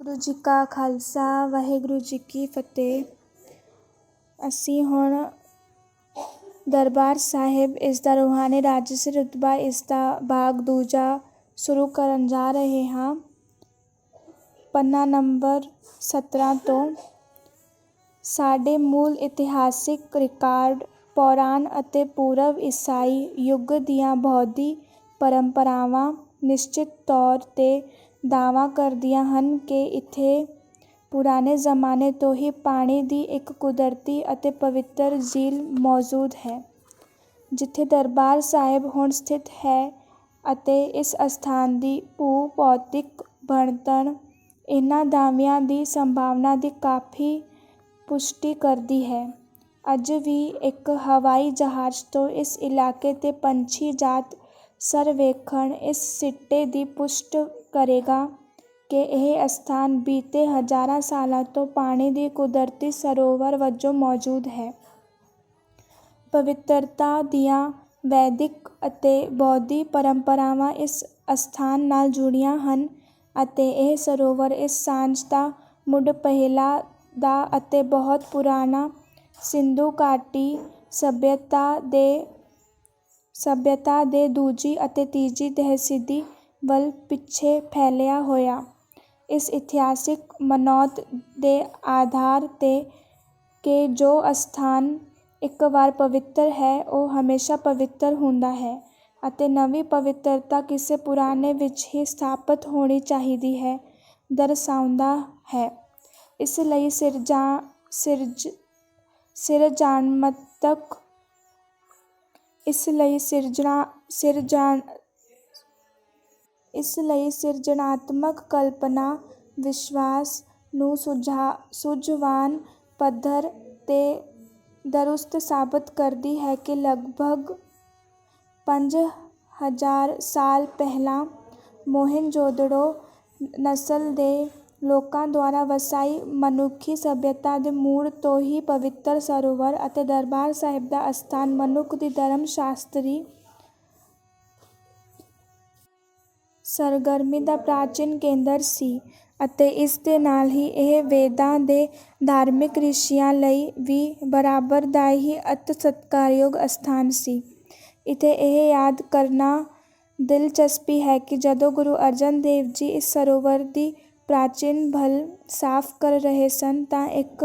ਵਾਹਿਗੁਰੂ ਜੀ ਕਾ ਖਾਲਸਾ, ਵਾਹਿਗੁਰੂ ਜੀ ਕੀ ਫਤਿਹ। ਅਸੀਂ ਹੁਣ ਦਰਬਾਰ ਸਾਹਿਬ, ਇਸ ਦਾ ਰੂਹਾਨੀ ਰਾਜਸੀ ਰੁਤਬਾ, ਇਸ ਦਾ ਭਾਗ ਦੂਜਾ ਸ਼ੁਰੂ ਕਰਨ ਜਾ ਰਹੇ ਹਾਂ। ਪੰਨਾ ਨੰਬਰ 17 ਤੋਂ, ਸਾਡੇ ਮੂਲ ਇਤਿਹਾਸਿਕ ਰਿਕਾਰਡ, ਪੌਰਾਣ ਅਤੇ ਪੂਰਵ ਈਸਾਈ ਯੁੱਗ ਦੀਆਂ ਬੌਧੀ ਪਰੰਪਰਾਵਾਂ ਨਿਸ਼ਚਿਤ ਤੌਰ 'ਤੇ ਦਾਅਵਾ ਕਰਦੀਆਂ ਹਨ ਕਿ ਇੱਥੇ ਪੁਰਾਣੇ ਜ਼ਮਾਨੇ ਤੋਂ ਹੀ ਪਾਣੀ ਦੀ ਇੱਕ ਕੁਦਰਤੀ ਅਤੇ ਪਵਿੱਤਰ ਝੀਲ ਮੌਜੂਦ ਹੈ, ਜਿੱਥੇ ਦਰਬਾਰ ਸਾਹਿਬ ਹੁਣ ਸਥਿਤ ਹੈ ਅਤੇ ਇਸ ਅਸਥਾਨ ਦੀ ਭੂ ਭੌਤਿਕ ਬਣਤਰ ਇਹਨਾਂ ਦਾਅਵਿਆਂ ਦੀ ਸੰਭਾਵਨਾ ਦੀ ਕਾਫੀ ਪੁਸ਼ਟੀ ਕਰਦੀ ਹੈ। ਅੱਜ ਵੀ ਇੱਕ ਹਵਾਈ ਜਹਾਜ਼ ਤੋਂ ਇਸ ਇਲਾਕੇ 'ਤੇ ਪੰਛੀ ਜਾਤ ਸਰਵੇਖਣ ਇਸ ਸਿੱਟੇ ਦੀ ਪੁਸ਼ਟ ਕਰੇਗਾ ਕਿ ਇਹ ਅਸਥਾਨ ਬੀਤੇ ਹਜ਼ਾਰਾਂ ਸਾਲਾਂ ਤੋਂ ਪਾਣੀ ਦੀ ਕੁਦਰਤੀ ਸਰੋਵਰ ਵਜੋਂ ਮੌਜੂਦ ਹੈ। ਪਵਿੱਤਰਤਾ ਦੀਆਂ ਵੈਦਿਕ ਅਤੇ ਬੌਧੀ ਪਰੰਪਰਾਵਾਂ ਇਸ ਅਸਥਾਨ ਨਾਲ ਜੁੜੀਆਂ ਹਨ ਅਤੇ ਇਹ ਸਰੋਵਰ ਇਸ ਸਾਂਝ ਦਾ ਮੁੱਢ ਪਹਿਲਾਂ ਦਾ ਅਤੇ ਬਹੁਤ ਪੁਰਾਣਾ ਸਿੰਧੂ ਘਾਟੀ ਸਭਿਅਤਾ ਦੇ ਸਭਿਅਤਾ ਦੇ ਦੂਜੀ ਅਤੇ ਤੀਜੀ ਤਹਿਸੀਦੀ ਵੱਲ ਪਿੱਛੇ ਫੈਲਿਆ ਹੋਇਆ। ਇਸ ਇਤਿਹਾਸਿਕ ਮਨੌਤ ਦੇ ਆਧਾਰ 'ਤੇ ਕਿ ਜੋ ਅਸਥਾਨ ਇੱਕ ਵਾਰ ਪਵਿੱਤਰ ਹੈ, ਉਹ ਹਮੇਸ਼ਾ ਪਵਿੱਤਰ ਹੁੰਦਾ ਹੈ ਅਤੇ ਨਵੀਂ ਪਵਿੱਤਰਤਾ ਕਿਸੇ ਪੁਰਾਣੇ ਵਿੱਚ ਹੀ ਸਥਾਪਤ ਹੋਣੀ ਚਾਹੀਦੀ ਹੈ, ਦਰਸਾਉਂਦਾ ਹੈ। ਇਸ ਲਈ ਸਿਰਜਾ, ਸਿਰਜ, ਸਿਰਜਣਾਤਮਕ, ਇਸ ਲਈ ਸਿਰਜਣਾ, ਸਿਰਜਣ ਇਸ ਲਈ ਸਿਰਜਣਾਤਮਕ ਕਲਪਨਾ, ਵਿਸ਼ਵਾਸ ਨੂੰ ਸੁਝਾ, ਸੁਝਵਾਨ ਪੱਧਰ 'ਤੇ ਦਰੁਸਤ ਸਾਬਤ ਕਰਦੀ ਹੈ ਕਿ ਲਗਭਗ ਪੰਜ ਹਜ਼ਾਰ ਸਾਲ ਪਹਿਲਾਂ ਮੋਹਿੰਜੋਦੜੋ ਨਸਲ ਦੇ ਲੋਕਾਂ ਦੁਆਰਾ ਵਸਾਈ ਮਨੁੱਖੀ ਸੱਭਿਅਤਾ ਦੇ ਮੂਲ ਤੋਂ ਹੀ ਪਵਿੱਤਰ ਸਰੋਵਰ ਅਤੇ ਦਰਬਾਰ ਸਾਹਿਬ ਦਾ ਅਸਥਾਨ ਮਨੁੱਖ ਦੀ ਧਰਮ ਸ਼ਾਸਤਰੀ ਸਰਗਰਮੀ ਦਾ ਪ੍ਰਾਚੀਨ ਕੇਂਦਰ ਸੀ ਅਤੇ ਇਸ ਦੇ ਨਾਲ ਹੀ ਇਹ ਵੇਦਾਂ ਦੇ ਧਾਰਮਿਕ ਰਿਸ਼ੀਆਂ ਲਈ ਵੀ ਬਰਾਬਰ ਦਾ ਹੀ ਅਤਿ ਸਤਿਕਾਰਯੋਗ ਅਸਥਾਨ ਸੀ। ਇੱਥੇ ਇਹ ਯਾਦ ਕਰਨਾ ਦਿਲਚਸਪੀ ਹੈ ਕਿ ਜਦੋਂ ਗੁਰੂ ਅਰਜਨ ਦੇਵ ਜੀ ਇਸ ਸਰੋਵਰ ਦੀ ਪ੍ਰਾਚੀਨ ਭਲ ਸਾਫ਼ ਕਰ ਰਹੇ ਸਨ ਤਾਂ ਇੱਕ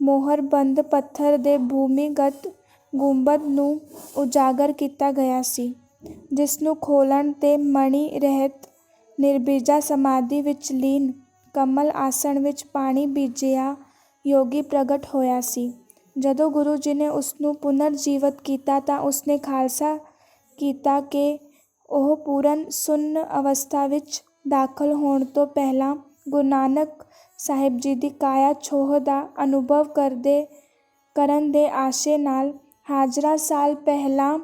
ਮੋਹਰਬੰਦ ਪੱਥਰ ਦੇ ਭੂਮੀਗਤ ਗੁੰਬਦ ਨੂੰ ਉਜਾਗਰ ਕੀਤਾ ਗਿਆ ਸੀ। ਜਿਸ ਨੂੰ ਖੋਲ੍ਹਣ 'ਤੇ ਮਣੀ ਰਹਿਤ ਨਿਰਵਿਜਾ ਸਮਾਧੀ ਵਿੱਚ ਲੀਨ ਕਮਲ ਆਸਣ ਵਿੱਚ ਪਾਣੀ ਬੀਜਿਆ ਯੋਗੀ ਪ੍ਰਗਟ ਹੋਇਆ ਸੀ। ਜਦੋਂ ਗੁਰੂ ਜੀ ਨੇ ਉਸ ਨੂੰ ਪੁਨਰ ਜੀਵਤ ਕੀਤਾ ਤਾਂ ਉਸ ਨੇ ਖਾਲਸਾ ਕੀਤਾ ਕਿ ਉਹ ਪੂਰਨ ਸੁੰਨ ਅਵਸਥਾ ਵਿੱਚ ਦਾਖਲ ਹੋਣ ਤੋਂ ਪਹਿਲਾਂ ਗੁਰੂ ਨਾਨਕ ਸਾਹਿਬ ਜੀ ਦੀ ਕਾਇਆ ਛੋਹ ਦਾ ਅਨੁਭਵ ਕਰਦੇ ਕਰਨ ਦੇ ਆਸ਼ੇ ਨਾਲ ਹਜ਼ਾਰਾਂ ਸਾਲ ਪਹਿਲਾਂ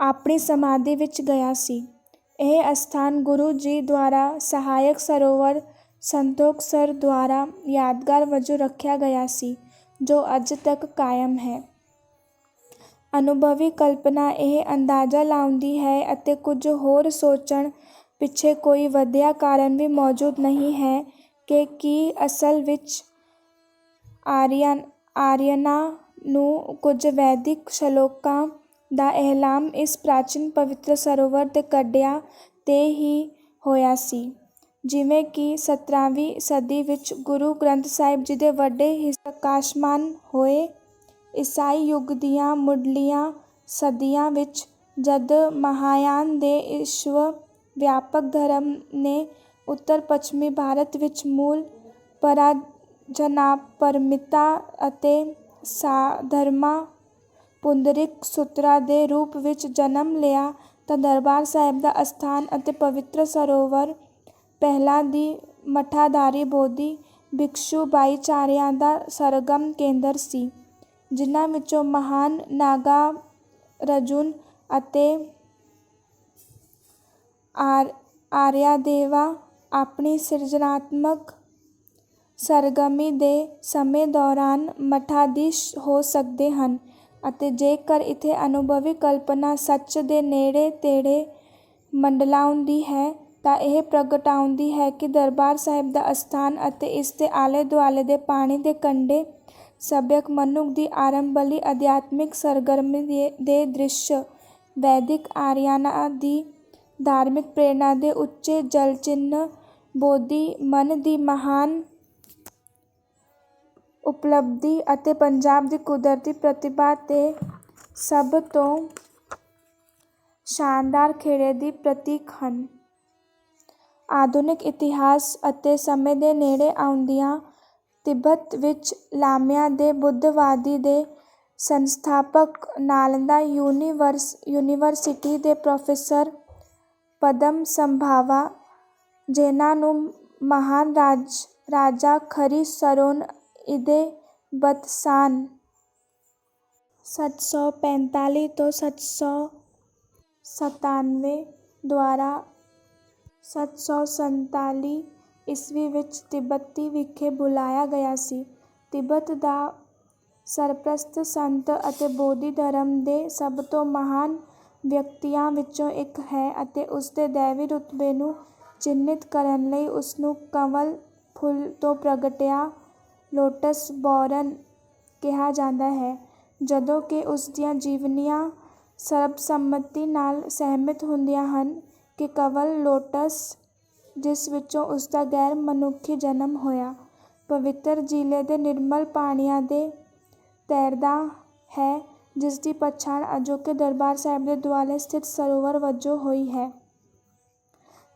ਆਪਣੀ ਸਮਾਧੀ ਵਿੱਚ ਗਿਆ ਸੀ। ਇਹ ਅਸਥਾਨ ਗੁਰੂ ਜੀ ਦੁਆਰਾ ਸਹਾਇਕ ਸਰੋਵਰ ਸੰਤੋਖਸਰ ਦੁਆਰਾ ਯਾਦਗਾਰ ਵਜੋਂ ਰੱਖਿਆ ਗਿਆ ਸੀ, ਜੋ ਅੱਜ ਤੱਕ ਕਾਇਮ ਹੈ। ਅਨੁਭਵੀ ਕਲਪਨਾ ਇਹ ਅੰਦਾਜ਼ਾ ਲਾਉਂਦੀ ਹੈ ਅਤੇ ਕੁਝ ਹੋਰ ਸੋਚਣ ਪਿੱਛੇ ਕੋਈ ਵਧੀਆ ਕਾਰਨ ਵੀ ਮੌਜੂਦ ਨਹੀਂ ਹੈ ਕਿ ਕੀ ਅਸਲ ਵਿੱਚ ਆਰੀਅਨ, ਆਰੀਅਨਾ ਨੂੰ ਕੁਝ ਵੈਦਿਕ ਸ਼ਲੋਕਾਂ ਦਾ ਐਲਾਨ ਇਸ ਪ੍ਰਾਚੀਨ ਪਵਿੱਤਰ ਸਰੋਵਰ ਦੇ ਕੱਢਿਆ 'ਤੇ ਹੀ ਹੋਇਆ ਸੀ। ਜਿਵੇਂ ਕਿ ਸਤਾਰ੍ਹਵੀਂ ਸਦੀ ਵਿੱਚ ਗੁਰੂ ਗ੍ਰੰਥ ਸਾਹਿਬ ਜੀ ਦੇ ਵੱਡੇ ਹਿੱਸੇ ਪ੍ਰਕਾਸ਼ਮਾਨ ਹੋਏ, ਈਸਾਈ ਯੁੱਗ ਦੀਆਂ ਮੁੱਢਲੀਆਂ ਸਦੀਆਂ ਵਿੱਚ ਜਦ ਮਹਾਯਾਨ ਦੇ ਵਿਸ਼ਵ ਵਿਆਪਕ ਧਰਮ ਨੇ ਉੱਤਰ ਪੱਛਮੀ ਭਾਰਤ ਵਿੱਚ ਮੂਲ ਪਰਾਜਨਾਪਰਮਿਤਾ ਅਤੇ ਸਾਧਰਮਾਂ ਪੁੰਡਰਿਕ ਸੂਤਰਾਂ ਦੇ ਰੂਪ ਵਿੱਚ ਜਨਮ ਲਿਆ, ਤਾਂ ਦਰਬਾਰ ਸਾਹਿਬ ਦਾ ਅਸਥਾਨ ਅਤੇ ਪਵਿੱਤਰ ਸਰੋਵਰ ਪਹਿਲਾਂ ਦੀ ਮਠਾਧਾਰੀ ਬੋਧੀ ਭਿਕਸ਼ੂ ਭਾਈਚਾਰਿਆਂ ਦਾ ਸਰਗਮ ਕੇਂਦਰ ਸੀ, ਜਿਨ੍ਹਾਂ ਵਿੱਚੋਂ ਮਹਾਨ ਨਾਗਾ ਰਜੁਨ ਅਤੇ ਆਰ ਆਰਿਆ ਦੇਵਾ ਆਪਣੀ ਸਿਰਜਣਾਤਮਕ ਸਰਗਰਮੀ ਦੇ ਸਮੇਂ ਦੌਰਾਨ ਮਠਾਧੀਸ਼ ਹੋ ਸਕਦੇ ਹਨ। ਅਤੇ ਜੇਕਰ ਇੱਥੇ ਅਨੁਭਵੀ ਕਲਪਨਾ ਸੱਚ ਦੇ ਨੇੜੇ ਤੇੜੇ ਮੰਡਲਾਉਂਦੀ ਹੈ, ਤਾਂ ਇਹ ਪ੍ਰਗਟਾਉਂਦੀ ਹੈ ਕਿ ਦਰਬਾਰ ਸਾਹਿਬ ਦਾ ਅਸਥਾਨ ਅਤੇ ਇਸ ਦੇ ਆਲੇ ਦੁਆਲੇ ਦੇ ਪਾਣੀ ਦੇ ਕੰਢੇ ਸੱਭਿਅਕ ਮਨੁੱਖ ਦੀ ਆਰੰਭਲੀ ਅਧਿਆਤਮਿਕ ਸਰਗਰਮੀ ਦੇ ਦ੍ਰਿਸ਼, ਵੈਦਿਕ ਆਰੀਆਨਾਂ ਦੀ ਧਾਰਮਿਕ ਪ੍ਰੇਰਣਾ ਦੇ ਉੱਚੇ ਜਲਚਿੰਨ੍ਹ, ਬੋਧੀ ਮਨ ਦੀ ਮਹਾਨ ਉਪਲਬਧੀ ਅਤੇ ਪੰਜਾਬ ਦੀ ਕੁਦਰਤੀ ਪ੍ਰਤਿਭਾ ਤੇ ਸਭ ਤੋਂ ਸ਼ਾਨਦਾਰ ਖੇੜੇ ਦੀ ਪ੍ਰਤੀਕ ਹਨ। ਆਧੁਨਿਕ ਇਤਿਹਾਸ ਅਤੇ ਸਮੇਂ ਦੇ ਨੇੜੇ ਆਉਂਦਿਆਂ ਤਿੱਬਤ ਵਿੱਚ ਲਾਮਿਆਂ ਦੇ ਬੁੱਧਵਾਦੀ ਦੇ ਸੰਸਥਾਪਕ ਨਾਲੰਦਾ ਯੂਨੀਵਰਸਿਟੀ ਦੇ ਪ੍ਰੋਫੈਸਰ ਪਦਮ ਸੰਭਾਵਾ, ਜਿਨ੍ਹਾਂ ਨੂੰ ਮਹਾਨ ਰਾਜ, ਰਾਜਾ ਖਰੀ ਸਰੋਨ ਇਦੇ ਬਤਸਾਨ ਸੱਤ ਸੌ ਪੈਂਤਾਲੀ ਤੋਂ ਸੱਤ ਸੌ ਸਤਾਨਵੇਂ ਦੁਆਰਾ ਸੱਤ ਸੌ ਸੰਤਾਲੀ ਈਸਵੀ ਵਿੱਚ ਤਿੱਬਤੀ ਵਿਖੇ ਬੁਲਾਇਆ ਗਿਆ ਸੀ। ਤਿੱਬਤ ਦਾ ਸਰਪ੍ਰਸਤ ਸੰਤ ਅਤੇ ਬੋਧੀ ਧਰਮ ਦੇ ਸਭ ਤੋਂ ਮਹਾਨ ਵਿਅਕਤੀਆਂ ਵਿੱਚੋਂ ਇੱਕ ਹੈ ਅਤੇ ਉਸਦੇ ਦੈਵੀ ਰੁਤਬੇ ਨੂੰ ਚਿੰਨ੍ਹਿਤ ਕਰਨ ਲਈ ਉਸਨੂੰ ਕੰਵਲ ਫੁੱਲ ਤੋਂ ਪ੍ਰਗਟਿਆ ਲੋਟਸ ਬੋਰਨ ਕਿਹਾ ਜਾਂਦਾ ਹੈ, ਜਦੋਂ ਕਿ ਉਸ ਦੀਆਂ ਜੀਵਨੀਆਂ ਸਰਬਸੰਮਤੀ ਨਾਲ ਸਹਿਮਤ ਹੁੰਦੀਆਂ ਹਨ ਕਿ ਕੰਵਲ ਲੋਟਸ, ਜਿਸ ਵਿੱਚੋਂ ਉਸਦਾ ਗੈਰ ਮਨੁੱਖੀ ਜਨਮ ਹੋਇਆ, ਪਵਿੱਤਰ ਜ਼ਿਲ੍ਹੇ ਦੇ ਨਿਰਮਲ ਪਾਣੀਆਂ ਦੇ ਤੈਰਦਾ ਹੈ, ਜਿਸ ਦੀ ਪਛਾਣ ਅਜੋਕੇ ਦਰਬਾਰ ਸਾਹਿਬ ਦੇ ਦੁਆਲੇ ਸਥਿਤ ਸਰੋਵਰ ਵਜੋਂ ਹੋਈ ਹੈ।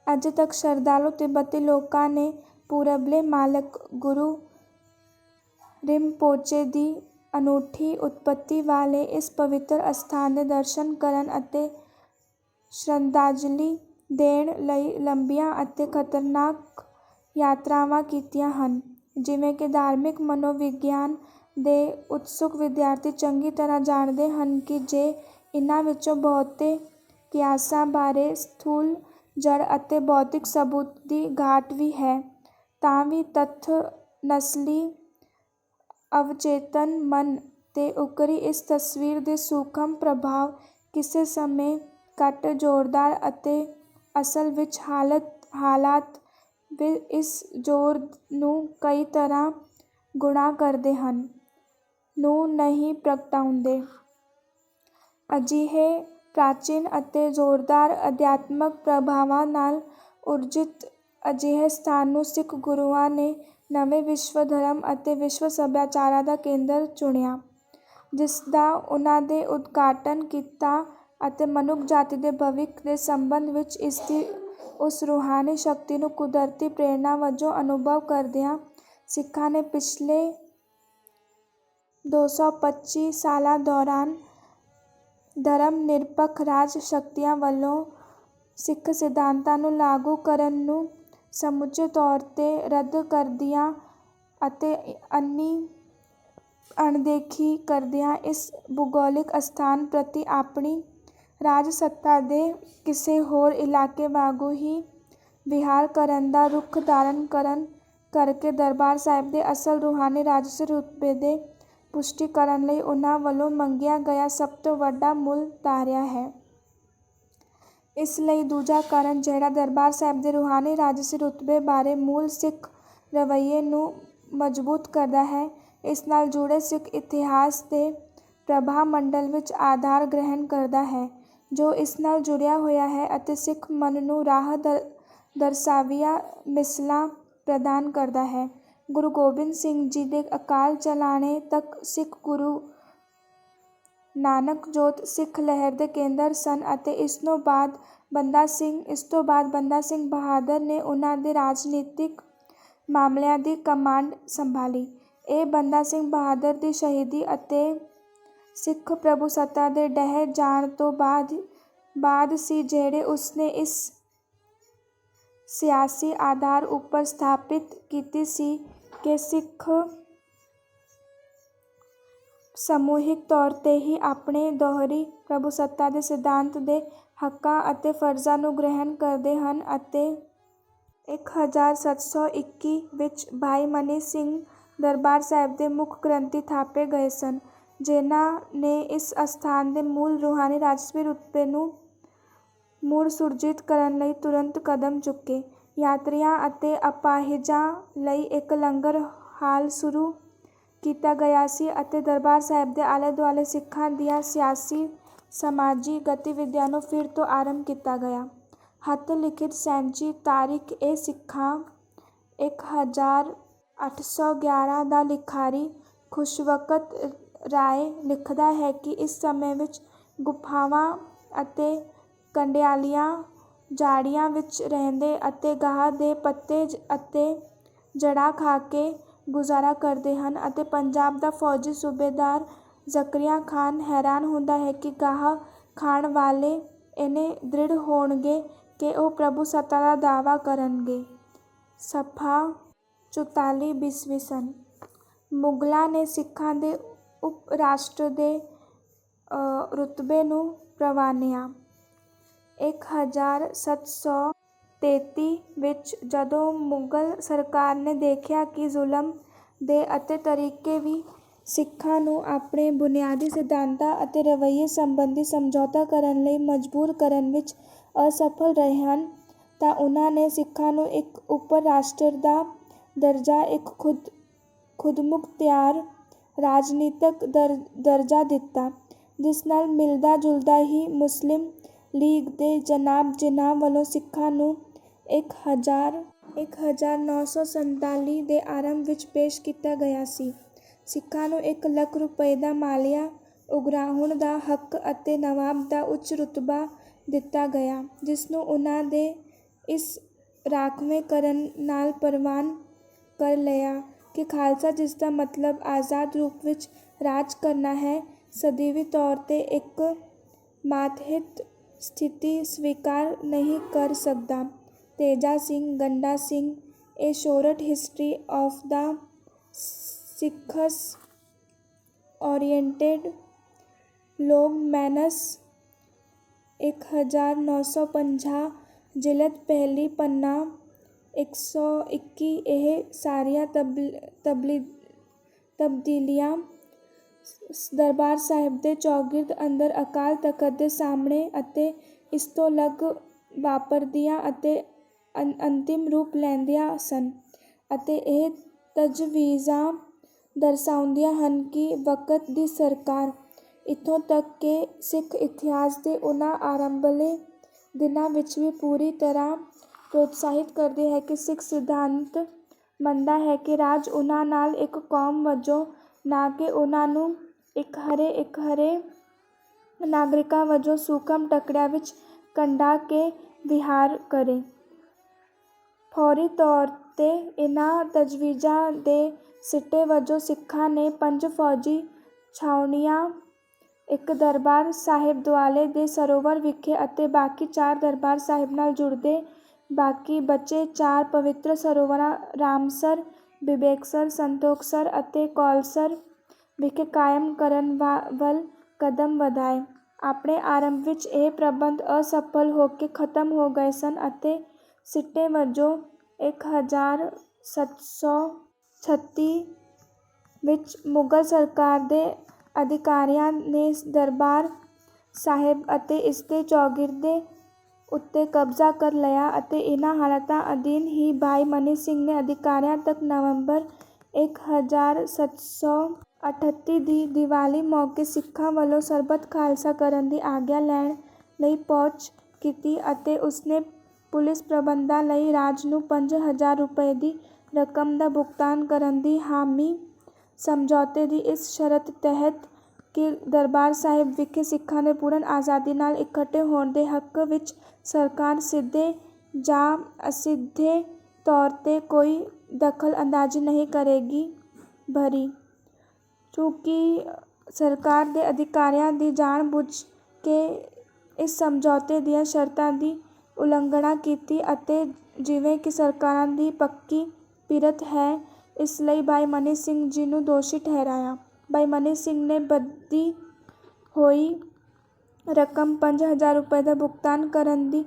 ਅੱਜ ਤੱਕ ਸ਼ਰਧਾਲੂ ਤਿੱਬਤੀ ਲੋਕਾਂ ਨੇ ਪੂਰਬਲੇ ਮਾਲਕ ਗੁਰੂ ਰਿੰਪੋਚੇ ਦੀ ਅਨੂਠੀ ਉਤਪਤੀ ਵਾਲੇ ਇਸ ਪਵਿੱਤਰ ਅਸਥਾਨ ਦੇ ਦਰਸ਼ਨ ਕਰਨ ਅਤੇ ਸ਼ਰਧਾਂਜਲੀ ਦੇਣ ਲਈ ਲੰਬੀਆਂ ਅਤੇ ਖ਼ਤਰਨਾਕ ਯਾਤਰਾਵਾਂ ਕੀਤੀਆਂ ਹਨ। ਜਿਵੇਂ ਕਿ ਧਾਰਮਿਕ ਮਨੋਵਿਗਿਆਨ ਦੇ ਉਤਸੁਕ ਵਿਦਿਆਰਥੀ ਚੰਗੀ ਤਰ੍ਹਾਂ ਜਾਣਦੇ ਹਨ ਕਿ ਜੇ ਇਨ੍ਹਾਂ ਵਿੱਚੋਂ ਬਹੁਤੇ ਕਿਆਸਾਂ ਬਾਰੇ ਸਥੂਲ ਜੜ ਅਤੇ ਭੌਤਿਕ ਸਬੂਤ ਦੀ ਘਾਟ ਵੀ ਹੈ, ਤਾਂ ਵੀ ਤੱਥ ਨਸਲੀ ਅਵਚੇਤਨ ਮਨ ਤੇ ਉਕਰੀ ਇਸ ਤਸਵੀਰ ਦੇ ਸੂਖਮ ਪ੍ਰਭਾਵ ਕਿਸੇ ਸਮੇਂ ਘੱਟ ਜ਼ੋਰਦਾਰ ਅਤੇ ਅਸਲ ਵਿੱਚ ਹਾਲਤ, ਹਾਲਾਤ ਇਸ ਜ਼ੋਰ ਨੂੰ ਕਈ ਤਰ੍ਹਾਂ ਗੁਣਾ ਕਰਦੇ ਹਨ ਨੂੰ ਨਹੀਂ ਪ੍ਰਗਟਾਉਂਦੇ। ਅਜਿਹੇ ਪ੍ਰਾਚੀਨ ਅਤੇ ਜ਼ੋਰਦਾਰ ਅਧਿਆਤਮਕ ਪ੍ਰਭਾਵਾਂ ਨਾਲ ਊਰਜਿਤ ਅਜਿਹੇ ਸਥਾਨ ਨੂੰ ਸਿੱਖ ਗੁਰੂਆਂ ਨੇ ਨਵੇਂ ਵਿਸ਼ਵ ਧਰਮ ਅਤੇ ਵਿਸ਼ਵ ਸੱਭਿਆਚਾਰਾਂ ਦਾ ਕੇਂਦਰ ਚੁਣਿਆ, ਜਿਸ ਦਾ ਉਹਨਾਂ ਦੇ ਉਦਘਾਟਨ ਕੀਤਾ ਅਤੇ ਮਨੁੱਖ ਜਾਤੀ ਦੇ ਭਵਿੱਖ ਦੇ ਸੰਬੰਧ ਵਿੱਚ ਇਸ ਦੀ, ਉਸ ਰੂਹਾਨੀ ਸ਼ਕਤੀ ਨੂੰ ਕੁਦਰਤੀ ਪ੍ਰੇਰਣਾ ਵਜੋਂ ਅਨੁਭਵ ਕਰਦਿਆਂ ਸਿੱਖਾਂ ਨੇ ਪਿਛਲੇ ਦੋ ਸੌ ਪੱਚੀ ਸਾਲਾਂ ਦੌਰਾਨ ਧਰਮ ਨਿਰਪੱਖ ਰਾਜ ਸ਼ਕਤੀਆਂ ਵੱਲੋਂ ਸਿੱਖ ਸਿਧਾਂਤਾਂ ਨੂੰ ਲਾਗੂ ਕਰਨ ਨੂੰ ਸਮੁੱਚੇ ਤੌਰ ਤੇ ਰੱਦ ਕਰਦਿਆਂ ਅਤੇ ਅੰਨੀ ਅਣਦੇਖੀ ਕਰਦਿਆਂ, ਇਸ ਭੂਗੋਲਿਕ ਅਸਥਾਨ ਪ੍ਰਤੀ ਆਪਣੀ ਰਾਜ ਸੱਤਾ ਦੇ ਕਿਸੇ ਹੋਰ ਇਲਾਕੇ ਵਾਂਗੂ ਹੀ ਵਿਹਾਰ ਕਰਨ ਦਾ ਰੁਖ ਧਾਰਨ ਕਰਨ ਕਰਕੇ ਦਰਬਾਰ ਸਾਹਿਬ ਦੇ ਅਸਲ ਰੂਹਾਨੀ ਰਾਜਸੀ ਰੁਤਬੇ ਦੇ ਪੁਸ਼ਟੀ ਕਰਨ ਲਈ ਉਹਨਾਂ ਵੱਲੋਂ ਮੰਗਿਆ ਗਿਆ ਸਭ ਤੋਂ ਵੱਡਾ ਮੁੱਲ ਧਾਰਿਆ ਹੈ। ਇਸ ਲਈ ਦੂਜਾ ਕਾਰਨ ਜਿਹੜਾ ਦਰਬਾਰ ਸਾਹਿਬ ਦੇ ਰੂਹਾਨੀ ਰਾਜਸੀ ਰੁਤਬੇ ਬਾਰੇ ਮੂਲ ਸਿੱਖ ਰਵੱਈਏ ਨੂੰ ਮਜ਼ਬੂਤ ਕਰਦਾ ਹੈ, ਇਸ ਨਾਲ ਜੁੜੇ ਸਿੱਖ ਇਤਿਹਾਸ ਦੇ ਪ੍ਰਭਾ ਮੰਡਲ ਵਿੱਚ ਆਧਾਰ ਗ੍ਰਹਿਣ ਕਰਦਾ ਹੈ, ਜੋ ਇਸ ਨਾਲ ਜੁੜਿਆ ਹੋਇਆ ਹੈ ਅਤੇ ਸਿੱਖ ਮਨ ਨੂੰ ਰਾਹ ਦਰਸਾਵੀਆਂ ਮਿਸਲਾਂ ਪ੍ਰਦਾਨ ਕਰਦਾ ਹੈ। ਗੁਰੂ ਗੋਬਿੰਦ ਸਿੰਘ ਜੀ ਦੇ ਅਕਾਲ ਚਲਾਣੇ ਤੱਕ ਸਿੱਖ ਗੁਰੂ ਨਾਨਕ ਜੋਤ ਸਿੱਖ ਲਹਿਰ ਦੇ ਕੇਂਦਰ ਸਨ ਅਤੇ ਇਸ ਤੋਂ ਬਾਅਦ ਬੰਦਾ ਸਿੰਘ, ਇਸ ਤੋਂ ਬਾਅਦ ਬੰਦਾ ਸਿੰਘ ਬਹਾਦਰ ਨੇ ਉਹਨਾਂ ਦੇ ਰਾਜਨੀਤਿਕ ਮਾਮਲਿਆਂ ਦੀ ਕਮਾਂਡ ਸੰਭਾਲੀ। ਇਹ ਬੰਦਾ ਸਿੰਘ ਬਹਾਦਰ ਦੀ ਸ਼ਹੀਦੀ ਅਤੇ ਸਿੱਖ ਪ੍ਰਭੂ ਸੱਤਾ ਦੇ ਡਹਿ ਜਾਣ ਤੋਂ ਬਾਅਦ ਬਾਅਦ ਸੀ ਜਿਹੜੇ ਉਸਨੇ ਇਸ ਸਿਆਸੀ ਆਧਾਰ ਉੱਪਰ ਸਥਾਪਿਤ ਕੀਤੀ ਸੀ ਕਿ ਸਿੱਖ ਸਮੂਹਿਕ ਤੌਰ ਤੇ ਹੀ ਆਪਣੇ ਦੋਹਰੀ ਪ੍ਰਭੂਸੱਤਾ ਦੇ ਸਿਧਾਂਤ ਦੇ ਹੱਕਾਂ ਅਤੇ ਫਰਜ਼ਾਂ ਨੂੰ ਗ੍ਰਹਿਣ ਕਰਦੇ ਹਨ ਅਤੇ ਇੱਕ ਹਜ਼ਾਰ ਸੱਤ ਸੌ ਇੱਕੀ ਵਿੱਚ ਭਾਈ ਮਨੀ ਸਿੰਘ ਦਰਬਾਰ ਸਾਹਿਬ ਦੇ ਮੁੱਖ ਗ੍ਰੰਥੀ ਥਾਪੇ ਗਏ ਸਨ, ਜਿਨ੍ਹਾਂ ਨੇ ਇਸ ਅਸਥਾਨ ਦੇ ਮੂਲ ਰੂਹਾਨੀ ਰਾਜਸੀ ਰੁਤਬੇ ਨੂੰ ਮੁੜ ਸੁਰਜੀਤ ਕਰਨ ਲਈ ਤੁਰੰਤ ਕਦਮ ਚੁੱਕੇ। ਯਾਤਰੀਆਂ ਅਤੇ ਅਪਾਹਿਜਾਂ ਲਈ ਇੱਕ ਲੰਗਰ ਹਾਲ ਸ਼ੁਰੂ ਕੀਤਾ ਗਿਆ ਸੀ ਅਤੇ ਦਰਬਾਰ ਸਾਹਿਬ ਦੇ ਆਲੇ-ਦੁਆਲੇ ਸਿੱਖਾਂ ਦੀਆਂ ਸਿਆਸੀ, ਸਮਾਜੀ ਗਤੀਵਿਧੀਆਂ ਨੂੰ ਫਿਰ ਤੋਂ ਆਰੰਭ ਕੀਤਾ ਗਿਆ। ਹੱਥ ਲਿਖਿਤ ਸੈਂਚੀ ਤਾਰੀਖ ਇਹ ਸਿੱਖਾਂ ਇੱਕ ਹਜ਼ਾਰ ਅੱਠ ਸੌ ਗਿਆਰਾਂ ਦਾ ਲਿਖਾਰੀ ਖੁਸ਼ਵਕਤ ਰਾਏ ਲਿਖਦਾ ਹੈ ਕਿ ਇਸ ਸਮੇਂ ਵਿੱਚ ਗੁਫ਼ਾਵਾਂ ਅਤੇ ਕੰਡਿਆਲੀਆਂ, ਝਾੜੀਆਂ ਵਿੱਚ ਰਹਿੰਦੇ ਅਤੇ ਗਾਹ ਦੇ ਪੱਤੇ ਅਤੇ ਜੜ੍ਹਾਂ ਖਾ ਕੇ ਗੁਜ਼ਾਰਾ ਕਰਦੇ ਹਨ ਅਤੇ ਪੰਜਾਬ ਦਾ ਫੌਜੀ ਸੂਬੇਦਾਰ ਜ਼ਕਰੀਆ ਖਾਨ ਹੈਰਾਨ ਹੁੰਦਾ ਹੈ ਕਿ ਗਾਹ ਖਾਣ ਵਾਲੇ ਇੰਨੇ ਦ੍ਰਿੜ ਹੋਣਗੇ ਕਿ ਉਹ ਪ੍ਰਭੂ ਸੱਤਾ ਦਾ ਦਾਅਵਾ ਕਰਨਗੇ। ਸਫ਼ਾ ਚੁਤਾਲੀ ਬੀਸਵੀਂ ਸਨ। ਮੁਗ਼ਲਾਂ ਨੇ ਸਿੱਖਾਂ ਦੇ ਉਪ-ਰਾਸ਼ਟਰ ਦੇ ਰੁਤਬੇ ਨੂੰ ਪ੍ਰਵਾਨਿਆ। ਇੱਕ ਹਜ਼ਾਰ ਸੱਤ ਸੌ ਤੇਤੀ ਵਿੱਚ ਜਦੋਂ ਮੁਗ਼ਲ ਸਰਕਾਰ ਨੇ ਦੇਖਿਆ ਕਿ ਜ਼ੁਲਮ ਦੇ ਅਤੇ ਤਰੀਕੇ ਵੀ ਸਿੱਖਾਂ ਨੂੰ ਆਪਣੇ ਬੁਨਿਆਦੀ ਸਿਧਾਂਤਾਂ ਅਤੇ ਰਵੱਈਏ ਸੰਬੰਧੀ ਸਮਝੌਤਾ ਕਰਨ ਲਈ ਮਜਬੂਰ ਕਰਨ ਵਿੱਚ ਅਸਫਲ ਰਹੇ ਹਨ, ਤਾਂ ਉਹਨਾਂ ਨੇ ਸਿੱਖਾਂ ਨੂੰ ਇੱਕ ਉਪ-ਰਾਸ਼ਟਰ ਦਾ ਦਰਜਾ, ਇੱਕ ਖੁਦ ਖ਼ੁਦਮੁਖ਼ਤਿਆਰ ਰਾਜਨੀਤਕ ਦਰਜਾ ਦਿੱਤਾ, ਜਿਸ ਨਾਲ ਮਿਲਦਾ-ਜੁਲਦਾ ਹੀ ਮੁਸਲਿਮ ਲੀਗ ਦੇ ਜਨਾਬ ਜਿੰਨਾ ਵੱਲੋਂ ਸਿੱਖਾਂ ਨੂੰ ਇੱਕ ਹਜ਼ਾਰ ਇੱਕ ਹਜ਼ਾਰ ਨੌ ਸੌ ਸੰਤਾਲੀ ਦੇ ਆਰੰਭ ਵਿੱਚ ਪੇਸ਼ ਕੀਤਾ ਗਿਆ ਸੀ। ਸਿੱਖਾਂ ਨੂੰ ਇੱਕ ਲੱਖ ਰੁਪਏ ਦਾ ਮਾਲੀਆ, ਉਗਰਾਹੁਣ ਦਾ ਹੱਕ ਅਤੇ ਨਵਾਬ ਦਾ ਉੱਚ ਰੁਤਬਾ ਦਿੱਤਾ ਗਿਆ, ਜਿਸ ਨੂੰ ਉਨ੍ਹਾਂ ਦੇ ਇਸ ਰਾਖਵੇਂ ਕਰਨ ਨਾਲ ਪ੍ਰਵਾਨ ਕਰ ਲਿਆ ਕਿ ਖਾਲਸਾ, ਜਿਸ ਦਾ ਮਤਲਬ ਆਜ਼ਾਦ ਰੂਪ ਵਿੱਚ ਰਾਜ ਕਰਨਾ ਹੈ, ਸਦੀਵੀ ਤੌਰ ''ਤੇ ਇੱਕ ਮਾਤਹਿਤ ਸਥਿਤੀ ਸਵੀਕਾਰ ਨਹੀਂ ਕਰ ਸਕਦਾ। Teja Singh, Ganda Singh a short history of the Sikhs oriented Longmans ਇੱਕ ਹਜ਼ਾਰ ਨੌ ਸੌ ਪੰਜਾਹ ਜਿਲਦ ਪਹਿਲੀ ਪੰਨਾ ਇੱਕ ਸੌ ਇੱਕੀ ਇਹ ਸਾਰੀਆਂ ਤਬਦੀਲੀਆਂ ਦਰਬਾਰ ਸਾਹਿਬ ਦੇ ਚੌਗਿਰਦ ਅੰਦਰ ਅਕਾਲ ਤਖ਼ਤ ਦੇ ਸਾਹਮਣੇ ਅਤੇ ਇਸ ਤੋਂ ਅਲੱਗ ਵਾਪਰਦੀਆਂ ਅਤੇ ਅੰਤਿਮ ਰੂਪ ਲੈਂਦੀਆਂ ਸਨ ਅਤੇ ਇਹ ਤਜਵੀਜ਼ਾਂ ਦਰਸਾਉਂਦੀਆਂ ਹਨ ਕਿ ਵਕਤ ਦੀ ਸਰਕਾਰ, ਇੱਥੋਂ ਤੱਕ ਕਿ ਸਿੱਖ ਇਤਿਹਾਸ ਦੇ ਉਹਨਾਂ ਆਰੰਭਲੇ ਦਿਨਾਂ ਵਿੱਚ ਵੀ ਪੂਰੀ ਤਰ੍ਹਾਂ ਪ੍ਰੋਤਸਾਹਿਤ ਕਰਦੀ ਹੈ ਕਿ ਸਿੱਖ ਸਿਧਾਂਤ ਮੰਨਦਾ ਹੈ ਕਿ ਰਾਜ ਉਹਨਾਂ ਨਾਲ ਇੱਕ ਕੌਮ ਵਜੋਂ, ਨਾ ਕਿ ਉਹਨਾਂ ਨੂੰ ਇੱਕ ਹਰੇ ਇੱਕ ਹਰੇ ਨਾਗਰਿਕਾਂ ਵਜੋਂ ਸੂਖਮ ਟਕੜਿਆਂ ਵਿੱਚ ਕੰਡਾ ਕੇ ਵਿਹਾਰ ਕਰੇ। ਫੌਰੀ ਤੌਰ ''ਤੇ ਇਨ੍ਹਾਂ ਤਜਵੀਜ਼ਾਂ ਦੇ ਸਿੱਟੇ ਵਜੋਂ ਸਿੱਖਾਂ ਨੇ ਪੰਜ ਫੌਜੀ ਛਾਉਣੀਆਂ, ਇੱਕ ਦਰਬਾਰ ਸਾਹਿਬ ਦੁਆਲੇ ਦੇ ਸਰੋਵਰ ਵਿਖੇ ਅਤੇ ਬਾਕੀ ਚਾਰ ਦਰਬਾਰ ਸਾਹਿਬ ਨਾਲ ਜੁੜਦੇ ਬਾਕੀ ਬਚੇ ਚਾਰ ਪਵਿੱਤਰ ਸਰੋਵਰਾਂ ਰਾਮਸਰ, ਬਿਬੇਕਸਰ, ਸੰਤੋਖਸਰ ਅਤੇ ਕੌਲਸਰ ਵਿਖੇ ਕਾਇਮ ਕਰਨ ਵੱਲ ਕਦਮ ਵਧਾਏ। ਆਪਣੇ ਆਰੰਭ ਵਿੱਚ ਇਹ ਪ੍ਰਬੰਧ ਅਸਫਲ ਹੋ ਕੇ ਖ਼ਤਮ ਹੋ ਗਏ ਸਨ ਅਤੇ ਸਿੱਟੇ ਵਜੋਂ ਇੱਕ ਹਜ਼ਾਰ ਸੱਤ ਸੌ ਛੱਤੀ ਵਿੱਚ ਮੁਗ਼ਲ ਸਰਕਾਰ ਦੇ ਅਧਿਕਾਰੀਆਂ ਨੇ ਦਰਬਾਰ ਸਾਹਿਬ ਅਤੇ ਇਸਦੇ ਚੌਗਿਰਦੇ ਉੱਤੇ ਕਬਜ਼ਾ ਕਰ ਲਿਆ ਅਤੇ ਇਹਨਾਂ ਹਾਲਤਾਂ ਅਧੀਨ ਹੀ ਭਾਈ ਮਨੀ ਸਿੰਘ ਨੇ ਅਧਿਕਾਰੀਆਂ ਤੱਕ ਨਵੰਬਰ ਇੱਕ ਹਜ਼ਾਰ ਸੱਤ ਸੌ ਅਠੱਤੀ ਦੀ ਦੀਵਾਲੀ ਮੌਕੇ ਸਿੱਖਾਂ ਵੱਲੋਂ ਸਰਬੱਤ ਖਾਲਸਾ ਕਰਨ ਦੀ ਆਗਿਆ ਲੈਣ ਲਈ ਪਹੁੰਚ ਕੀਤੀ ਅਤੇ ਉਸਨੇ ਪੁਲਿਸ ਪ੍ਰਬੰਧਾਂ ਲਈ ਰਾਜ ਨੂੰ ਪੰਜ ਹਜ਼ਾਰ ਰੁਪਏ ਦੀ ਰਕਮ ਦਾ ਭੁਗਤਾਨ ਕਰਨ ਦੀ ਹਾਮੀ, ਸਮਝੌਤੇ ਦੀ ਇਸ ਸ਼ਰਤ ਤਹਿਤ ਕਿ ਦਰਬਾਰ ਸਾਹਿਬ ਵਿਖੇ ਸਿੱਖਾਂ ਦੇ ਪੂਰਨ ਆਜ਼ਾਦੀ ਨਾਲ ਇਕੱਠੇ ਹੋਣ ਦੇ ਹੱਕ ਵਿੱਚ ਸਰਕਾਰ ਸਿੱਧੇ ਜਾਂ ਅਸਿੱਧੇ ਤੌਰ ''ਤੇ ਕੋਈ ਦਖ਼ਲ-ਅੰਦਾਜ਼ੀ ਨਹੀਂ ਕਰੇਗੀ। ਭਰੀ ਕਿਉਂਕਿ ਸਰਕਾਰ ਦੇ ਅਧਿਕਾਰੀਆਂ ਦੀ ਜਾਣ-ਬੁੱਝ ਕੇ ਇਸ ਸਮਝੌਤੇ ਦੀਆਂ ਸ਼ਰਤਾਂ ਦੀ ਉਲੰਘਣਾ ਕੀਤੀ ਅਤੇ ਜਿਵੇਂ ਕਿ ਸਰਕਾਰਾਂ ਦੀ ਪੱਕੀ ਪਿਰਤ ਹੈ, ਇਸ ਲਈ ਭਾਈ ਮਨੀ ਸਿੰਘ ਜੀ ਨੂੰ ਦੋਸ਼ੀ ਠਹਿਰਾਇਆ। ਭਾਈ ਮਨੀ ਸਿੰਘ ਨੇ ਵਧੀ ਹੋਈ ਰਕਮ ਪੰਜ ਹਜ਼ਾਰ ਰੁਪਏ ਦਾ ਭੁਗਤਾਨ ਕਰਨ ਦੀ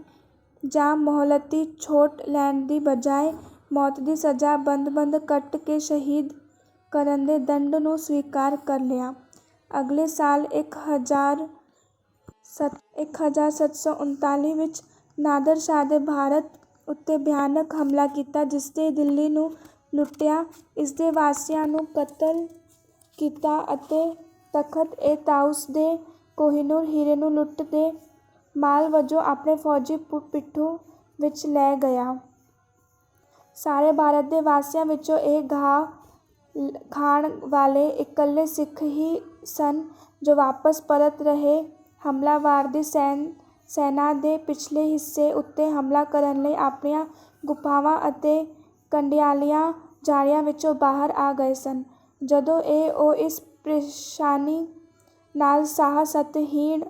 ਜਾਂ ਮੋਹਲਤੀ ਛੋਟ ਲੈਣ ਦੀ ਬਜਾਏ ਮੌਤ ਦੀ ਸਜ਼ਾ ਬੰਦ-ਬੰਦ ਕੱਟ ਕੇ ਸ਼ਹੀਦ ਕਰਨ ਦੇ ਦੰਡ ਨੂੰ ਸਵੀਕਾਰ ਕਰ ਲਿਆ। ਅਗਲੇ ਸਾਲ ਇੱਕ ਹਜ਼ਾਰ ਇੱਕ ਹਜ਼ਾਰ ਸੱਤ ਸੌ ਉਨਤਾਲੀ ਵਿੱਚ ਨਾਦਰ ਸ਼ਾਹ ਦੇ ਭਾਰਤ ਉੱਤੇ ਭਿਆਨਕ ਹਮਲਾ ਕੀਤਾ ਜਿਸਨੇ ਦਿੱਲੀ ਨੂੰ ਲੁੱਟਿਆ ਇਸਦੇ ਵਾਸੀਆਂ ਨੂੰ ਕਤਲ ਕੀਤਾ ਅਤੇ ਤਖ਼ਤ-ਏ-ਤਾਊਸ ਦੇ ਕੋਹਿਨੂਰ ਹੀਰੇ ਨੂੰ ਲੁੱਟ ਦੇ ਮਾਲ ਵਜੋਂ ਆਪਣੇ ਫੌਜੀ ਪਿੱਠੂ ਵਿੱਚ ਲੈ ਗਿਆ। ਸਾਰੇ ਭਾਰਤ ਦੇ ਵਾਸੀਆਂ ਵਿੱਚੋਂ ਇਹ ਘਾਹ ਖਾਣ ਵਾਲੇ ਇਕੱਲੇ ਸਿੱਖ ਹੀ ਸਨ ਜੋ ਵਾਪਸ ਪਰਤ ਰਹੇ ਹਮਲਾਵਰਾਂ ਦੀ ਸੈਨ ਸੈਨਾ ਦੇ ਪਿਛਲੇ ਹਿੱਸੇ ਉੱਤੇ ਹਮਲਾ ਕਰਨ ਲਈ ਆਪਣੀਆਂ ਗੁਫਾਵਾਂ ਅਤੇ ਕੰਡਿਆਲੀਆਂ ਝਾੜੀਆਂ ਵਿੱਚੋਂ ਬਾਹਰ ਆ ਗਏ ਸਨ। ਜਦੋਂ ਇਹ, ਉਹ ਇਸ ਪ੍ਰੇਸ਼ਾਨੀ ਨਾਲ ਸਾਹ-ਸਤਹੀਣ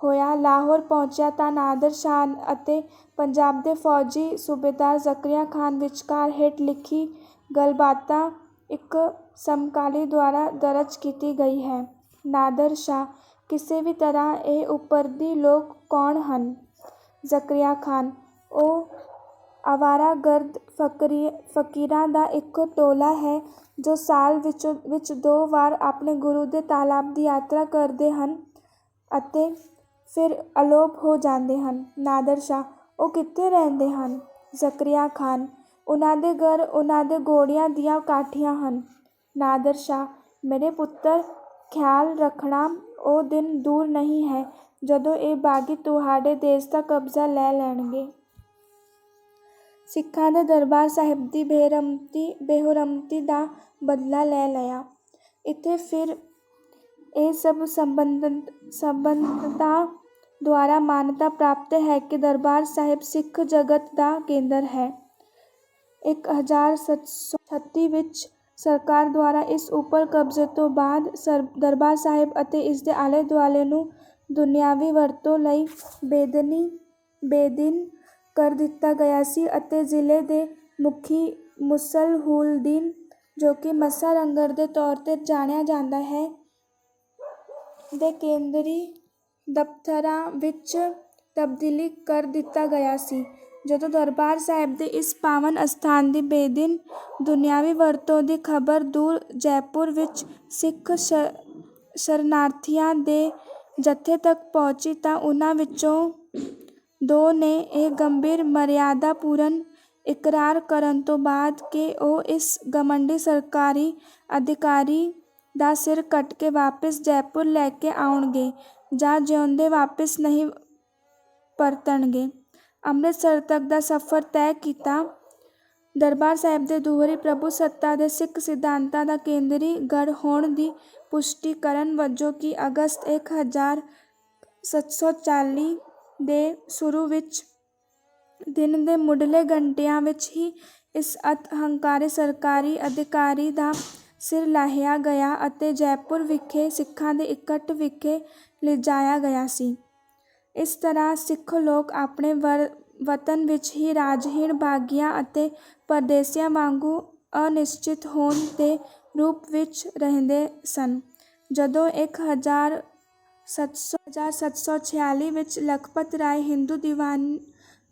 ਹੋਇਆ, ਲਾਹੌਰ ਪਹੁੰਚਿਆ ਤਾਂ ਨਾਦਰ ਸ਼ਾਹ ਅਤੇ ਪੰਜਾਬ ਦੇ ਫੌਜੀ ਸੂਬੇਦਾਰ ਜ਼ਕਰੀਆ ਖਾਨ ਵਿਚਕਾਰ ਹੇਠ ਲਿਖੀ ਗੱਲਬਾਤ ਇੱਕ ਸਮਕਾਲੀ ਦੁਆਰਾ ਦਰਜ ਕੀਤੀ ਗਈ ਹੈ। ਨਾਦਰ ਸ਼ਾਹ: ਕਿਸੇ ਵੀ ਤਰ੍ਹਾਂ ਇਹ ਉਪਰਦੇ ਲੋਕ ਕੌਣ ਹਨ? ਜ਼ਕਰੀਆ ਖਾਨ: ਉਹ ਅਵਾਰਾਗਰਦ ਫ਼ਕੀਰਾਂ ਦਾ ਇੱਕ ਟੋਲਾ ਹੈ ਜੋ ਸਾਲ ਵਿੱਚ ਦੋ ਵਾਰ ਆਪਣੇ ਗੁਰੂ ਦੇ ਤਾਲਾਬ ਦੀ ਯਾਤਰਾ ਕਰਦੇ ਹਨ ਅਤੇ ਫਿਰ ਅਲੋਪ ਹੋ ਜਾਂਦੇ ਹਨ। ਨਾਦਰ ਸ਼ਾਹ: ਉਹ ਕਿੱਥੇ ਰਹਿੰਦੇ ਹਨ? ਜ਼ਕਰੀਆ ਖਾਨ: ਉਹਨਾਂ ਦੇ ਘਰ, ਉਹਨਾਂ ਦੇ ਘੋੜਿਆਂ ਦੀਆਂ ਕਾਠੀਆਂ ਹਨ। ਨਾਦਰ ਸ਼ਾਹ: ਮੇਰੇ ਪੁੱਤਰ, ਖਿਆਲ ਰੱਖਣਾ ਉਹ ਦਿਨ ਦੂਰ ਨਹੀਂ ਹੈ, ਜਦੋਂ ਇਹ ਬਾਗੀ ਤੁਹਾਡੇ ਦੇਸ਼ ਦਾ ਕਬਜ਼ਾ ਲੈ ਲੈਣਗੇ। ਸਿੱਖਾਂ ਨੇ ਦਰਬਾਰ ਸਾਹਿਬ ਦੀ ਬੇਹੁਰਮਤੀ ਦਾ ਬਦਲਾ ਲੈ ਲਿਆ। ਇੱਥੇ ਫਿਰ ਇਹ ਸਭ ਸੱਭਿਅਤਾ ਦੁਆਰਾ ਮਾਨਤਾ ਪ੍ਰਾਪਤ ਹੈ ਕਿ ਦਰਬਾਰ ਸਾਹਿਬ ਸਿੱਖ ਜਗਤ ਦਾ ਕੇਂਦਰ ਹੈ। ਇੱਕ ਹਜ਼ਾਰ ਸੱਤ ਸੌ ਛੱਤੀ ਵਿੱਚ ਸਰਕਾਰ ਦੁਆਰਾ ਇਸ ਉੱਪਰ ਕਬਜ਼ੇ ਤੋਂ ਬਾਅਦ ਸਰ ਦਰਬਾਰ ਸਾਹਿਬ ਅਤੇ ਇਸ ਦੇ ਆਲੇ-ਦੁਆਲੇ ਨੂੰ ਦੁਨਿਆਵੀ ਵਰਤੋਂ ਲਈ ਬੇਦਨੀ ਬੇਦੀਨ ਕਰ ਦਿੱਤਾ ਗਿਆ ਸੀ ਅਤੇ ਜ਼ਿਲ੍ਹੇ ਦੇ ਮੁਖੀ ਮੁਸਲਹੁੱਦੀਨ, ਜੋ ਕਿ ਮੱਸਾ ਰੰਗਰ ਦੇ ਤੌਰ ਤੇ ਜਾਣਿਆ ਜਾਂਦਾ ਹੈ, ਦੇ ਕੇਂਦਰੀ ਦਫ਼ਤਰਾਂ ਵਿੱਚ ਤਬਦੀਲੀ ਕਰ ਦਿੱਤਾ ਗਿਆ ਸੀ। ਜਦੋਂ ਦਰਬਾਰ ਸਾਹਿਬ ਦੇ ਇਸ ਪਾਵਨ ਅਸਥਾਨ ਦੀ ਬੇਦਿਨ ਦੁਨਿਆਵੀ ਵਰਤੋਂ ਦੀ ਖ਼ਬਰ ਦੂਰ ਜੈਪੁਰ ਵਿੱਚ ਸਿੱਖ ਸ਼ ਸ਼ਰਨਾਰਥੀਆਂ ਦੇ ਜਥੇ ਤੱਕ ਪਹੁੰਚੀ ਤਾਂ ਉਨ੍ਹਾਂ ਵਿੱਚੋਂ ਦੋ ਨੇ ਇਹ ਗੰਭੀਰ ਮਰਿਆਦਾਪੂਰਨ ਇਕਰਾਰ ਕਰਨ ਤੋਂ ਬਾਅਦ ਕਿ ਉਹ ਇਸ ਗਮੰਡੀ ਸਰਕਾਰੀ ਅਧਿਕਾਰੀ ਦਾ ਸਿਰ ਕੱਟ ਕੇ ਵਾਪਿਸ ਜੈਪੁਰ ਲੈ ਕੇ ਆਉਣਗੇ ਜਾਂ ਜਿਉਂਦੇ ਵਾਪਿਸ ਨਹੀਂ ਪਰਤਣਗੇ, ਅੰਮ੍ਰਿਤਸਰ ਤੱਕ ਦਾ ਸਫ਼ਰ ਤੈਅ ਕੀਤਾ। ਦਰਬਾਰ ਸਾਹਿਬ ਦੇ ਦੁਹਰੇ ਪ੍ਰਭੂ ਸੱਤਾ ਦੇ ਸਿੱਖ ਸਿਧਾਂਤਾਂ ਦਾ ਕੇਂਦਰੀ ਗੜ੍ਹ ਹੋਣ ਦੀ ਪੁਸ਼ਟੀ ਕਰਨ ਵਜੋਂ ਕਿ ਅਗਸਤ ਇੱਕ ਹਜ਼ਾਰ ਸੱਤ ਸੌ ਚਾਲੀ ਦੇ ਸ਼ੁਰੂ ਵਿੱਚ ਦਿਨ ਦੇ ਮੁੱਢਲੇ ਘੰਟਿਆਂ ਵਿੱਚ ਹੀ ਇਸ ਅਤਿ ਹੰਕਾਰੀ ਸਰਕਾਰੀ ਅਧਿਕਾਰੀ ਦਾ ਸਿਰ ਲਾਹਿਆ ਗਿਆ ਅਤੇ ਜੈਪੁਰ ਵਿਖੇ ਸਿੱਖਾਂ ਦੇ ਇਕੱਠ ਵਿਖੇ ਲਿਜਾਇਆ ਗਿਆ ਸੀ। ਇਸ ਤਰ੍ਹਾਂ ਸਿੱਖ ਲੋਕ ਆਪਣੇ ਵਰ, ਵਤਨ ਵਿੱਚ ਹੀ ਰਾਜਹੀਣ ਬਾਗੀਆਂ ਅਤੇ ਪਰਦੇਸੀਆਂ ਵਾਂਗੂ ਅਨਿਸ਼ਚਿਤ ਹੋਣ ਦੇ ਰੂਪ ਵਿੱਚ ਰਹਿੰਦੇ ਸਨ। ਜਦੋਂ ਇੱਕ ਹਜ਼ਾਰ ਸੱਤ ਸੌ, ਹਜ਼ਾਰ ਸੱਤ ਸੌ ਛਿਆਲੀ ਵਿੱਚ ਲਖਪਤ ਰਾਏ ਹਿੰਦੂ ਦੀਵਾਨ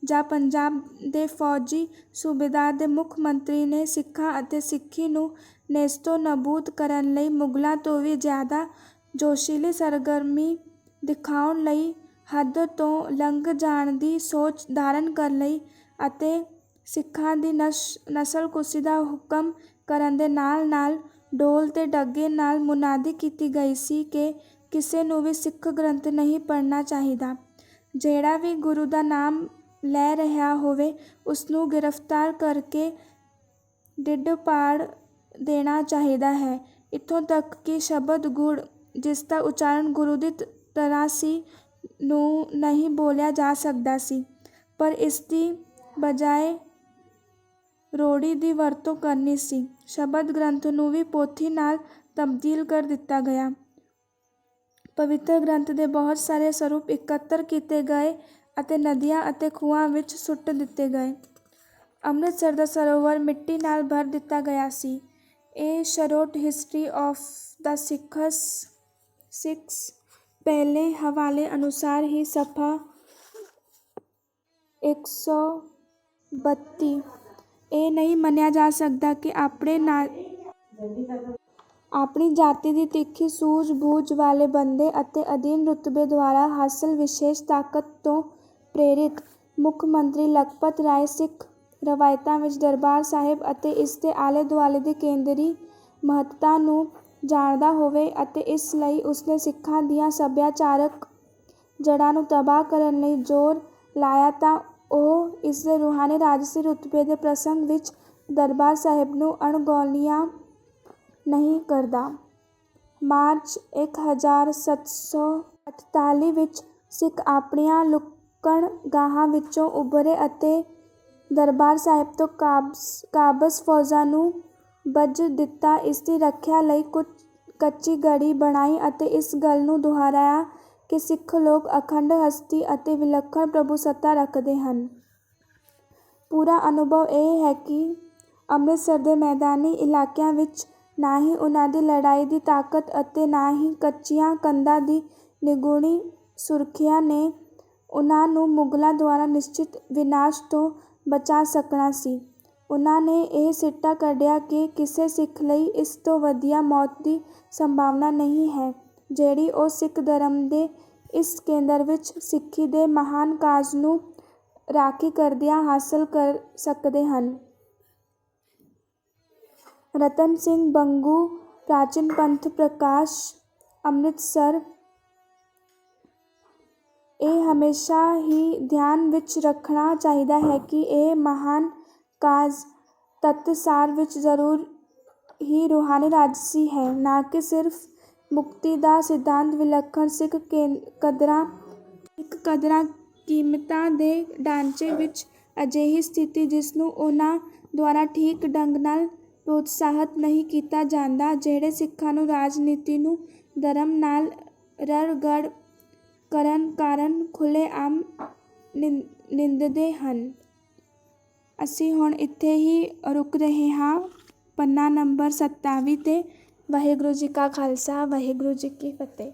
ਜਾਂ ਪੰਜਾਬ ਦੇ ਫੌਜੀ ਸੂਬੇਦਾਰ ਦੇ ਮੁੱਖ ਮੰਤਰੀ ਨੇ ਸਿੱਖਾਂ ਅਤੇ ਸਿੱਖੀ ਨੂੰ ਨੇਸਤੋ-ਨਬੂਦ ਕਰਨ ਲਈ ਮੁਗ਼ਲਾਂ ਤੋਂ ਵੀ ਜ਼ਿਆਦਾ ਜੋਸ਼ੀਲੀ ਸਰਗਰਮੀ ਦਿਖਾਉਣ ਲਈ ਹੱਦ ਤੋਂ ਲੰਘ ਜਾਣ ਦੀ ਸੋਚ ਧਾਰਨ ਕਰ ਲਈ ਅਤੇ ਸਿੱਖਾਂ ਦੀ ਨਸ਼ ਨਸਲਕੁਸ਼ੀ ਦਾ ਹੁਕਮ ਕਰਨ ਦੇ ਨਾਲ-ਨਾਲ ਢੋਲ ਤੇ ਡੱਗੇ ਨਾਲ ਮੁਨਾਦੀ ਕੀਤੀ ਗਈ ਸੀ ਕਿ ਕਿਸੇ ਨੂੰ ਵੀ ਸਿੱਖ ਗ੍ਰੰਥ ਨਹੀਂ ਪੜ੍ਹਨਾ ਚਾਹੀਦਾ, ਜਿਹੜਾ ਵੀ ਗੁਰੂ ਦਾ ਨਾਮ ਲੈ ਰਿਹਾ ਹੋਵੇ ਉਸਨੂੰ ਗ੍ਰਿਫ਼ਤਾਰ ਕਰਕੇ ਡਿੱਡ ਪਾੜ ਦੇਣਾ ਚਾਹੀਦਾ ਹੈ। ਇੱਥੋਂ ਤੱਕ ਕਿ ਸ਼ਬਦ ਗੁੜ, ਜਿਸ ਦਾ ਉਚਾਰਨ ਗੁਰੂ ਦੀ ਤਰ੍ਹਾਂ ਸੀ, ਨੂੰ ਨਹੀਂ ਬੋਲਿਆ ਜਾ ਸਕਦਾ ਸੀ, ਪਰ ਇਸ ਦੀ ਬਜਾਏ ਰੋੜੀ ਦੀ ਵਰਤੋਂ ਕਰਨੀ ਸੀ। ਸ਼ਬਦ ਗ੍ਰੰਥ ਨੂੰ ਵੀ ਪੋਥੀ ਨਾਲ ਤਬਦੀਲ ਕਰ ਦਿੱਤਾ ਗਿਆ। ਪਵਿੱਤਰ ਗ੍ਰੰਥ ਦੇ ਬਹੁਤ ਸਾਰੇ ਸਰੂਪ ਇਕੱਤਰ ਕੀਤੇ ਗਏ ਅਤੇ ਨਦੀਆਂ ਅਤੇ ਖੂਹਾਂ ਵਿੱਚ ਸੁੱਟ ਦਿੱਤੇ ਗਏ। ਅੰਮ੍ਰਿਤਸਰ ਦਾ ਸਰੋਵਰ ਮਿੱਟੀ ਨਾਲ ਭਰ ਦਿੱਤਾ ਗਿਆ ਸੀ। ਇਹ short history of the Sikhs ਪਹਿਲੇ ਹਵਾਲੇ ਅਨੁਸਾਰ ਹੀ ਸਫ਼ਾ ਇੱਕ ਸੌ ਬੱਤੀ। ਇਹ ਨਹੀਂ ਮੰਨਿਆ ਜਾ ਸਕਦਾ ਕਿ ਆਪਣੇ ਆਪਣੀ ਜਾਤੀ ਦੀ ਤਿੱਖੀ ਸੂਝ-ਬੂਝ ਵਾਲੇ ਬੰਦੇ ਅਤੇ ਅਧੀਨ ਰੁਤਬੇ ਦੁਆਰਾ ਹਾਸਲ ਵਿਸ਼ੇਸ਼ ਤਾਕਤ ਤੋਂ ਪ੍ਰੇਰਿਤ ਮੁੱਖ ਮੰਤਰੀ ਲਖਪਤ ਰਾਏ ਸਿੱਖ ਰਵਾਇਤਾਂ ਵਿੱਚ ਦਰਬਾਰ ਸਾਹਿਬ ਅਤੇ ਇਸ ਦੇ ਆਲੇ-ਦੁਆਲੇ ਦੀ ਕੇਂਦਰੀ ਮਹੱਤਤਾ ਨੂੰ ਜਾਣਦਾ ਹੋਵੇ ਅਤੇ ਇਸ ਲਈ ਉਸਨੇ ਸਿੱਖਾਂ ਦੀਆਂ ਸੱਭਿਆਚਾਰਕ ਜੜ੍ਹਾਂ ਨੂੰ ਤਬਾਹ ਕਰਨ ਲਈ ਜ਼ੋਰ ਲਾਇਆ ਤਾਂ ਉਹ ਇਸਦੇ ਰੂਹਾਨੀ ਰਾਜਸੀ ਰੁਤਬੇ ਦੇ ਪ੍ਰਸੰਗ ਵਿੱਚ ਦਰਬਾਰ ਸਾਹਿਬ ਨੂੰ ਅਣਗੌਲਿਆ ਨਹੀਂ ਕਰਦਾ। ਮਾਰਚ ਇੱਕ ਹਜ਼ਾਰ ਸੱਤ ਸੌ ਅਠਤਾਲੀ ਵਿੱਚ ਸਿੱਖ ਆਪਣੀਆਂ ਲੁਕਣਗਾਹਾਂ ਵਿੱਚੋਂ ਉਭਰੇ ਅਤੇ ਦਰਬਾਰ ਸਾਹਿਬ ਤੋਂ ਕਾਬਸ, ਕਾਬਜ਼ ਫੌਜਾਂ ਨੂੰ ਭੱਜ ਦਿੱਤਾ। ਇਸ ਦੀ ਰੱਖਿਆ ਲਈ ਕੱਚੀ ਗੜ੍ਹੀ ਬਣਾਈ ਅਤੇ ਇਸ ਗੱਲ ਨੂੰ ਦੁਹਰਾਇਆ ਕਿ ਸਿੱਖ ਲੋਕ ਅਖੰਡ ਹਸਤੀ ਅਤੇ ਵਿਲੱਖਣ ਪ੍ਰਭੂਸੱਤਾ ਰੱਖਦੇ ਹਨ। ਪੂਰਾ ਅਨੁਭਵ ਇਹ ਹੈ ਕਿ ਅੰਮ੍ਰਿਤਸਰ ਦੇ ਮੈਦਾਨੀ ਇਲਾਕਿਆਂ ਵਿੱਚ ਨਾ ਹੀ ਉਨ੍ਹਾਂ ਦੀ ਲੜਾਈ ਦੀ ਤਾਕਤ ਅਤੇ ਨਾ ਹੀ ਕੱਚੀਆਂ ਕੰਧਾਂ ਦੀ ਨਿਗੂਣੀ ਸੁਰੱਖਿਆ ਨੇ ਉਨ੍ਹਾਂ ਨੂੰ ਮੁਗ਼ਲਾਂ ਦੁਆਰਾ ਨਿਸ਼ਚਿਤ ਵਿਨਾਸ਼ ਤੋਂ ਬਚਾ ਸਕਣਾ ਸੀ। ਉਨ੍ਹਾਂ ਨੇ ਇਹ ਸਿੱਟਾ ਕੱਢਿਆ ਕਿ ਕਿਸੇ ਸਿੱਖ ਲਈ ਇਸ ਤੋਂ ਵਧੀਆ ਮੌਤ ਦੀ ਸੰਭਾਵਨਾ ਨਹੀਂ ਹੈ, ਜਿਹੜੀ ਉਹ ਸਿੱਖ ਧਰਮ ਦੇ ਇਸ ਕੇਂਦਰ ਵਿੱਚ ਸਿੱਖੀ ਦੇ ਮਹਾਨ ਕਾਜ ਨੂੰ ਰਾਖੀ ਕਰਦਿਆਂ ਹਾਸਲ ਕਰ ਸਕਦੇ ਹਨ। ਰਤਨ ਸਿੰਘ ਬੰਗੂ, ਪ੍ਰਾਚੀਨ ਪੰਥ ਪ੍ਰਕਾਸ਼, ਅੰਮ੍ਰਿਤਸਰ ਇਹ ਹਮੇਸ਼ਾ ਹੀ ਧਿਆਨ ਵਿੱਚ ਰੱਖਣਾ ਚਾਹੀਦਾ ਹੈ ਕਿ ਇਹ ਮਹਾਨ ਕਾਰਜ ਤੱਤਸਾਰ ਵਿੱਚ ਜ਼ਰੂਰ ਹੀ ਰੂਹਾਨੀ ਰਾਜਸੀ ਹੈ ਨਾ ਕਿ ਸਿਰਫ਼ ਮੁਕਤੀ ਦਾ ਸਿਧਾਂਤ ਵਿਲੱਖਣ ਸਿੱਖ ਕਦਰਾਂ ਕੀਮਤਾਂ ਦੇ ਢਾਂਚੇ ਵਿੱਚ ਅਜਿਹੀ ਸਥਿਤੀ ਜਿਸ ਨੂੰ ਉਹਨਾਂ ਦੁਆਰਾ ਠੀਕ ਢੰਗ ਨਾਲ ਪ੍ਰੋਤਸਾਹਤ ਨਹੀਂ ਕੀਤਾ ਜਾਂਦਾ, ਜਿਹੜੇ ਸਿੱਖਾਂ ਨੂੰ ਰਾਜਨੀਤੀ ਨੂੰ ਧਰਮ ਨਾਲ ਰੜਗੜ ਕਰਨ ਕਾਰਨ ਖੁੱਲ੍ਹੇਆਮ ਨਿੰਦਦੇ ਹਨ। ਅਸੀਂ ਹੁਣ ਇੱਥੇ ਹੀ ਰੁਕ ਰਹੇ ਹਾਂ ਪੰਨਾ ਨੰਬਰ ਸਤਾਵੀ ਤੇ। ਵਾਹਿਗੁਰੂ ਜੀ ਕਾ ਖਾਲਸਾ, ਵਾਹਿਗੁਰੂ ਜੀ ਕੀ ਫਤਿਹ।